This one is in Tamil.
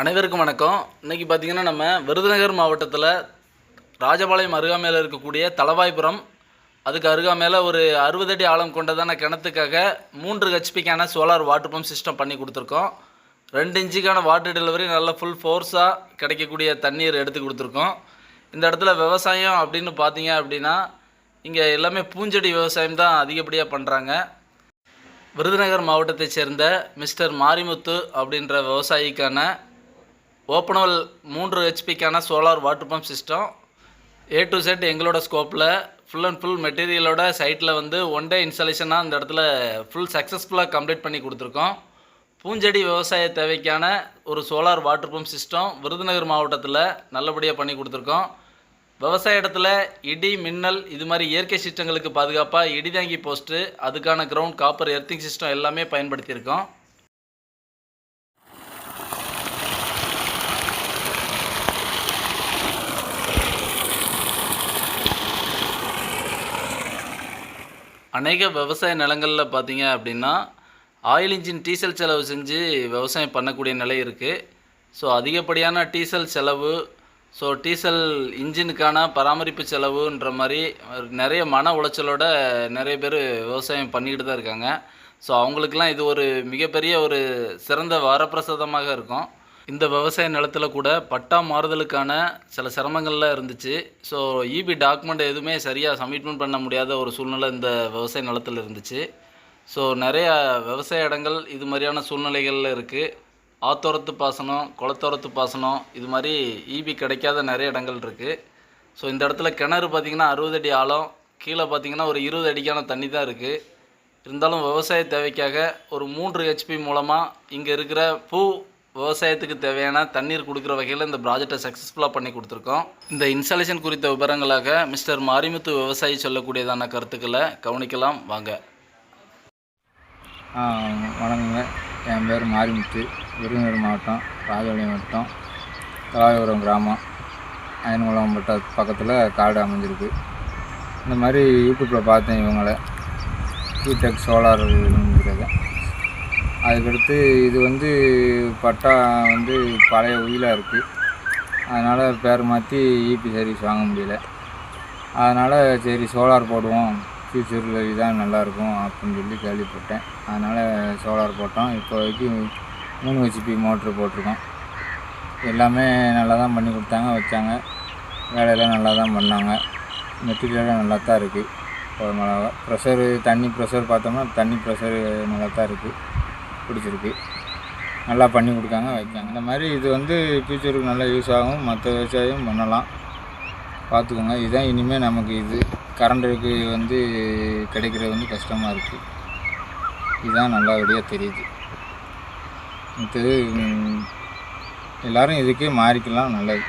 அனைவருக்கும் வணக்கம். இன்னைக்கு பார்த்தீங்கன்னா நம்ம விருதுநகர் மாவட்டத்தில் ராஜபாளையம் அருகாமையில் இருக்கக்கூடிய தலவாய்புரம் அதுக்கு அருகாமையில் ஒரு அறுபது அடி ஆழம் கொண்டதான கிணத்துக்காக மூன்று ஹெச்பிக்கான சோலார் வாட்டர் பம்ப் சிஸ்டம் பண்ணி கொடுத்துருக்கோம். ரெண்டு இன்ச்சுக்கான வாட்டர் டெலிவரி நல்ல ஃபுல் ஃபோர்ஸாக கிடைக்கக்கூடிய தண்ணீர் எடுத்து கொடுத்துருக்கோம். இந்த இடத்துல விவசாயம் அப்படின்னு பார்த்தீங்க அப்படின்னா இங்கே எல்லாமே பூஞ்செடி விவசாயம் தான் அதிகப்படியாக பண்ணுறாங்க விருதுநகர் மாவட்டத்தைச் சேர்ந்த மிஸ்டர் மாரிமுத்து அப்படின்ற விவசாயிக்கான ஓப்பனவல் மூன்று ஹெச்பிக்கான solar water pump system A to set எங்களோட ஸ்கோப்பில் ஃபுல் அண்ட் ஃபுல் மெட்டீரியலோட சைட்டில் வந்து ஒன் டே இன்ஸ்டாலேஷனாக இந்த இடத்துல ஃபுல் சக்ஸஸ்ஃபுல்லாக கம்ப்ளீட் பண்ணி கொடுத்துருக்கோம். பூஞ்செடி விவசாய தேவைக்கான ஒரு solar water pump system Virudhunagar மாவட்டத்தில் நல்லபடியாக பண்ணி கொடுத்துருக்கோம். விவசாய இடத்துல இடி மின்னல் இது மாதிரி இயற்கை சிஸ்டங்களுக்கு பாதுகாப்பாக இடிதாங்கி போஸ்ட்டு அதுக்கான கிரவுண்ட் காப்பர் எர்த்திங் சிஸ்டம் எல்லாமே பயன்படுத்தியிருக்கோம். அநேக விவசாய நிலங்களில் பார்த்தீங்க அப்படின்னா ஆயில் இன்ஜின் டீசல் செலவு செஞ்சு விவசாயம் பண்ணக்கூடிய நிலை இருக்குது ஸோ அதிகப்படியான டீசல் செலவு ஸோ டீசல் இன்ஜினுக்கான பராமரிப்பு செலவுன்ற மாதிரி நிறைய மன உளைச்சலோட நிறைய பேர் விவசாயம் பண்ணிக்கிட்டு தான் இருக்காங்க. ஸோ அவங்களுக்கெல்லாம் இது ஒரு மிகப்பெரிய ஒரு சிறந்த வரப்பிரசாதமாக இருக்கும். இந்த விவசாய நிலத்தில் கூட பட்டா மாறுதலுக்கான சில சிரமங்கள்லாம் இருந்துச்சு. ஸோ இபி டாக்குமெண்ட் எதுவுமே சரியாக சப்மிட்மெண்ட் பண்ண முடியாத ஒரு சூழ்நிலை இந்த விவசாய நிலத்தில் இருந்துச்சு. ஸோ நிறைய விவசாய இடங்கள் இது மாதிரியான சூழ்நிலைகளில் இருக்குது ஆத்தோரத்து பாசனம் குளத்தோரத்து பாசனம் இது மாதிரி ஈபி கிடைக்காத நிறைய இடங்கள் இருக்குது ஸோ இந்த இடத்துல கிணறு பார்த்திங்கன்னா அறுபது அடி ஆழம் கீழே பார்த்திங்கன்னா ஒரு இருபது அடிக்கான தண்ணி தான் இருக்குது இருந்தாலும் விவசாய தேவைக்காக ஒரு மூன்று ஹெச்பி மூலமாக இங்கே இருக்கிற பூ விவசாயத்துக்கு தேவையான தண்ணீர் கொடுக்குற வகையில் இந்த ப்ராஜெக்டை சக்ஸஸ்ஃபுல்லாக பண்ணி கொடுத்துருக்கோம். இந்த இன்ஸ்டாலேஷன் குறித்த விவரங்களாக மிஸ்டர் மாரிமுத்து விவசாயி சொல்லக்கூடியதான கருத்துக்களை கவனிக்கலாம். வாங்க. வணக்கங்க. என் பேர் மாரிமுத்து. விருதுநகர் மாவட்டம் ராஜபாளையம் வட்டம் தலாயபுரம் கிராமம். அயன்குளம் வட்ட பக்கத்தில் காடு அமைஞ்சிருக்கு. இந்த மாதிரி யூடியூப்பில் பார்த்தேன் இவங்களை. டெக் சோலார் இருக்கிறது அதுக்கடுத்து இது வந்து பட்டா வந்து பழைய உயிலாக இருக்குது அதனால் பேர் மாற்றி ஈபி சர்வீஸ் வாங்க முடியல. அதனால் சரி சோலார் போடுவோம். ஃப்யூச்சரில் இதுதான் நல்லாயிருக்கும் அப்படின்னு சொல்லி கேள்விப்பட்டேன். அதனால் சோலார் போட்டோம். இப்போதைக்கு மூணு ஹெச்பி மோட்ரு போட்டிருக்கோம். எல்லாமே நல்லா தான் பண்ணி கொடுத்தாங்க வச்சாங்க. வேலையெல்லாம் நல்லா தான் பண்ணாங்க மெட்டீரியலும் நல்லா தான் இருக்குது போதுமானவ ப்ரெஷரு தண்ணி ப்ரெஷர் பார்த்தோம்னா தண்ணி ப்ரெஷரு நல்லா தான் இருக்குது பிடிச்சிருக்கு. நல்லா பண்ணி கொடுக்காங்க வைக்காங்க. இந்த மாதிரி இது வந்து ஃப்யூச்சருக்கு நல்லா யூஸ் ஆகும். மற்ற விவசாயம் பண்ணலாம். பார்த்துக்கோங்க. இதுதான் இனிமேல் நமக்கு இது. கரண்ட்டுக்கு வந்து கிடைக்கிறது வந்து கஷ்டமாக இருக்குது இதுதான் நல்லபடியாக தெரியுது. மற்றது எல்லோரும் இதுக்கே மாறிக்கலாம். நல்லது.